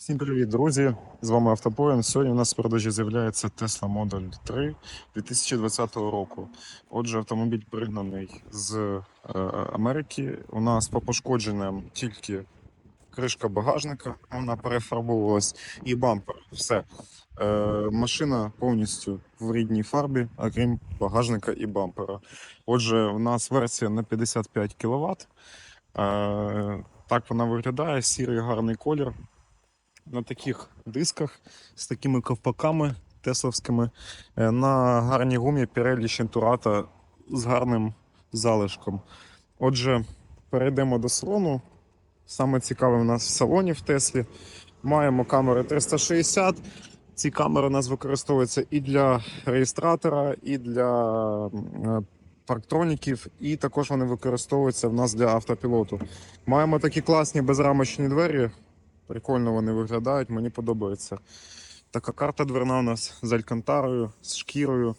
Всім привіт, друзі! З вами Автопоїн. Сьогодні у нас в продажі з'являється Tesla Model 3 2020 року. Отже, автомобіль пригнаний з е, Америки. У нас по пошкодженням тільки кришка багажника, вона перефарбовувалась, і бампер. Все. Е, машина повністю в рідній фарбі, окрім багажника і бампера. Отже, у нас версія на 55 кВт. Е, так вона виглядає, сірий гарний колір на таких дисках з такими ковпаками тесловськими е, на гарній гумі Pirelli Centurata з гарним залишком. Отже, перейдемо до салону. Саме цікаве в нас в салоні в Теслі. Маємо камери 360. Ці камери у нас використовуються і для реєстратора, і для е, парктроніків, і також вони використовуються в нас для автопілоту. Маємо такі класні безрамочні двері. Прикольно вони виглядають, мені подобається. Така карта дверна у нас з алькантарою, з шкірою,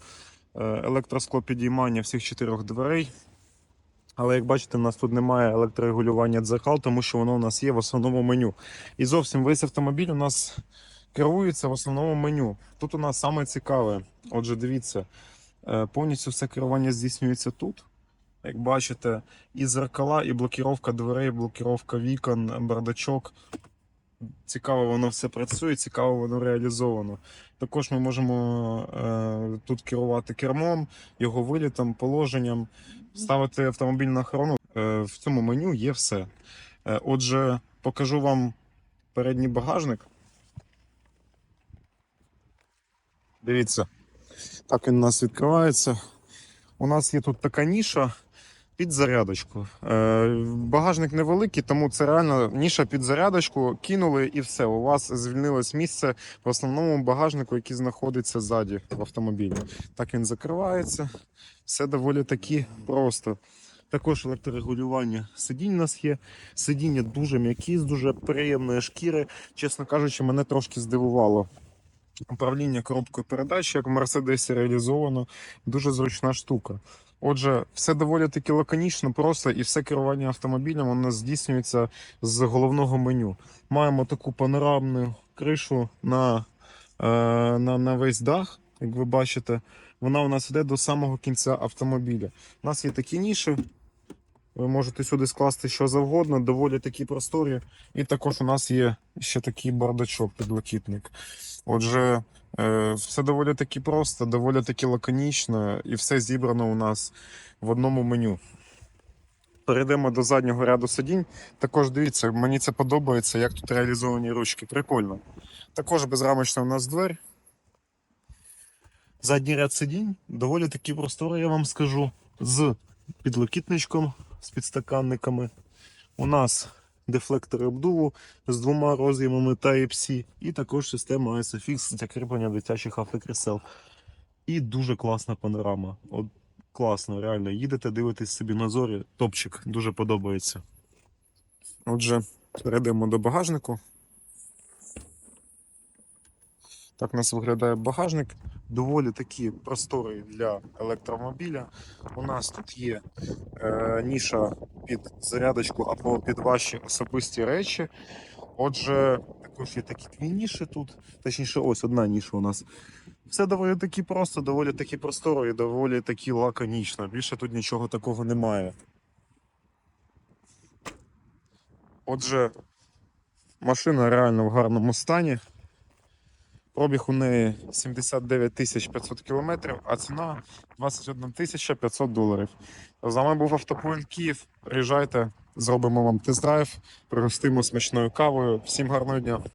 е, електроскло підіймання всіх чотирьох дверей. Але як бачите, у нас тут немає електрорегулювання дзеркал, тому що воно у нас є в основному меню. І зовсім весь автомобіль у нас керується в основному меню. Тут у нас саме цікаве. Отже, дивіться, е, повністю все керування здійснюється тут. Як бачите, і зеркала, і блокіровка дверей, блокіровка вікон, бардачок. Цікаво, воно все працює, цікаво, воно реалізовано. Також ми можемо е, тут керувати кермом, його вилітом, положенням, ставити автомобіль на охорону. Е, в цьому меню є все. Е, отже, покажу вам передній багажник. Дивіться, так він у нас відкривається. У нас є тут така ніша під зарядочку. Е, багажник невеликий, тому це реально ніша під зарядочку. Кинули і все. У вас звільнилось місце в основному багажнику, який знаходиться ззаді в автомобілі. Так він закривається. Все доволі таки просто. Також електрорегулювання сидінь у нас є. Сидіння дуже м'які, з дуже приємної шкіри. Чесно кажучи, мене трошки здивувало. Управління коробкою передач, як в Мерседесі реалізовано, дуже зручна штука. Отже, все доволі таки лаконічно, просто і все керування автомобілем воно здійснюється з головного меню. Маємо таку панорамну кришу на, е, на, на весь дах, як ви бачите. Вона у нас йде до самого кінця автомобіля. У нас є такі ніші. Ви можете сюди скласти що завгодно, доволі такі просторі. І також у нас є ще такий бардачок, підлокітник. Отже, все доволі таки просто, доволі таки лаконічно, і все зібрано у нас в одному меню. Перейдемо до заднього ряду сидінь. Також дивіться, мені це подобається, як тут реалізовані ручки. Прикольно. Також безрамочна у нас дверь. Задній ряд сидінь доволі такі простори, я вам скажу, з підлокітничком, з підстаканниками. У нас дефлектори обдуву з двома роз'ємами Type-C і також система ISOFIX для кріплення дитячих автокрісел. І дуже класна панорама. От класно, реально. Їдете, дивитесь собі на зорі. Топчик, дуже подобається. Отже, перейдемо до багажнику. Так у нас виглядає багажник. Доволі такі простори для електромобіля. У нас тут є е, ніша під зарядочку або під ваші особисті речі. Отже, також є такі дві ніші тут. Точніше, ось одна ніша у нас. Все доволі таки просто, доволі таки просторо і доволі таки лаконічно. Більше тут нічого такого немає. Отже, машина реально в гарному стані. Пробіг у неї 79 тисяч 500 кілометрів, а ціна 21 тисяча 500 доларів. З вами був Автопоінт Київ. Приїжджайте, зробимо вам тест-драйв, пригостимо смачною кавою. Всім гарного дня!